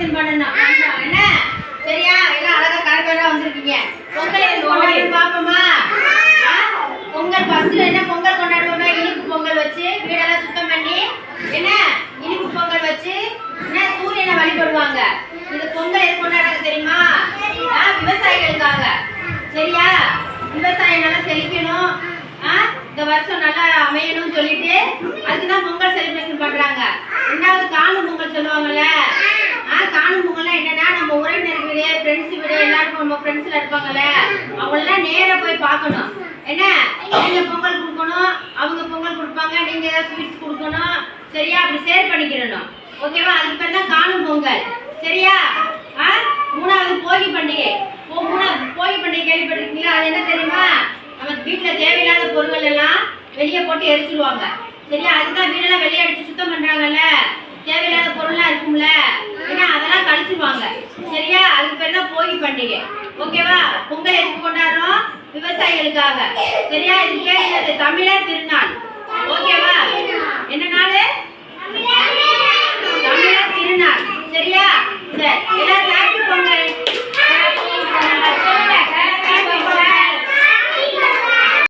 Celebration பண்ணணும். என்ன? சரியா? எல்லாம் அழகா கலப்பெல்லாம் வந்திருக்கீங்க. பொங்கல் எதுக்கு கொண்டாடுறோம் பாப்போமா? ஆ? பொங்கல் ஃபர்ஸ்ட்ல என்ன பொங்கல் கொண்டாடுவோமா? இனிப்பு பொங்கல் வச்சு வீடெல்லாம் சுத்தம் பண்ணி என்ன? இனிப்பு பொங்கல் வச்சு என்ன? சூரியனை வழிபடுவாங்க. இது பொங்கல் எது கொண்டாடுறது தெரியுமா? ஆ, விவசாயிகளுக்காக. சரியா? விவசாயம் நல்லா செழிக்கணும். ஆ, இந்த வருஷம் நல்லா அமையணும்னு சொல்லிட்டு அதுக்கு தான் பொங்கல் செலிப்ரேஷன் பண்றாங்க. ரெண்டாவது காணும் பொங்கல் சொல்லுவாங்கல்ல காணும் பொங்கல்னா என்னன்னா நம்ம உறவினர் வீடு ஃப்ரெண்ட்ஸ் வீடு எல்லாருக்கும் நம்ம ஃப்ரெண்ட்ஸ்ல இருப்பாங்கல்ல அவங்களெல்லாம் நேரா போய் பார்க்கணும். என்ன? நீங்க பொங்கல் கொடுக்கணும் அவங்க பொங்கல் கொடுப்பாங்க நீங்க ஏதாவது ஸ்வீட்ஸ் கொடுக்கணும் சரியா? அப்படி ஷேர் பண்ணிக்கிறணும். ஓகேவா அதுக்கு பேர் தான் காணும் பொங்கல். சரியா? ஆ? மூணாவது போகி பண்டிகை. ஓ மூணாவது போகி பண்டிகை கேள்விப்பட்டிருக்கீங்களா? அது என்ன தெரியுமா? நம்ம வீட்டில் தேவையில்லாத பொருட்கள் எல்லாம் வெளியே போட்டு எரிச்சிடுவாங்க சரியா? அதுதான் வீடெல்லாம் வெளியே அடிச்சு சுத்தம் பண்றாங்கல்ல. சரியா? அதுக்கு பேர் தான் போகி பண்டிகை. ஓகேவா? பொங்கல் எதுக்கு கொண்டாடுறோம்? விவசாயிகளுக்காக. சரியா? இதுக்கு பேர் தமிழர் திருநாள்.